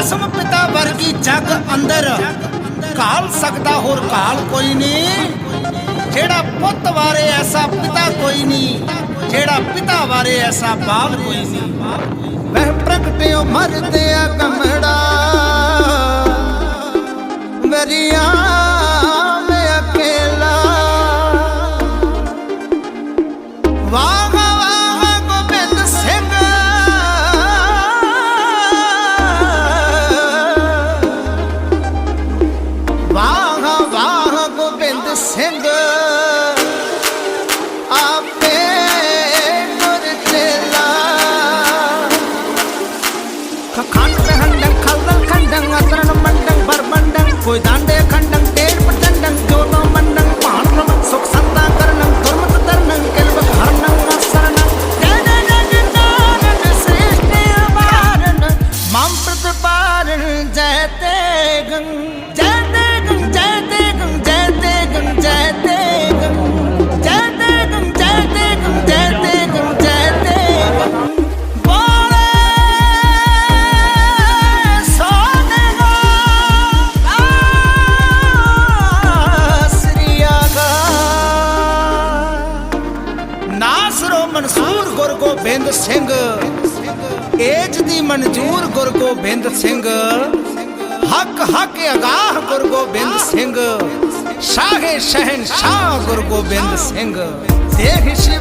ਦਸਮ ਪਿਤਾ ਵਰਗੀ ਜਗ ਅੰਦਰ ਕਾਲ ਸਕਦਾ ਹੋਰ ਕਾਲ ਕੋਈ ਨਹੀਂ। ਜਿਹੜਾ ਪੁੱਤ ਵਾਰੇ ਐਸਾ ਪਿਤਾ ਕੋਈ ਨਹੀਂ, ਜਿਹੜਾ ਪਿਤਾ ਵਾਰੇ ਐਸਾ ਬਾਪ ਕੋਈ ਨਹੀਂ। ਵਹਿ ਪ੍ਰਗਟਿਓ ਮਰਦੇ ਆ ਕਮੜਾ ਵਰੀਆਂ the singer. કોઈ દાંડે ખંડન તેર પટંડન જોનો મંડન પાણમ સુખ સંતા કરનમ ધર્મ તદનમ કેલ્વ હરનમ અસરન જન જન તારન શ્રેષ્ઠ અવારન મમ પ્રતપારન જયતે ગંગ જય ਮਨਸੂਰ ਗੁਰ ਗੋਬਿੰਦ ਸਿੰਘ। ਏਜ ਦੀ ਮਨਜੂਰ ਗੁਰ ਗੋਬਿੰਦ ਸਿੰਘ। ਹੱਕ ਹੱਕ ਅਗਾਹ ਗੁਰ ਗੋਬਿੰਦ ਸਿੰਘ। ਸ਼ਾਹੇ ਸ਼ਹਿਨਸ਼ਾਹ ਗੁਰ ਗੋਬਿੰਦ ਸਿੰਘ। ਦੇਖ ਸ਼ਿਵਾ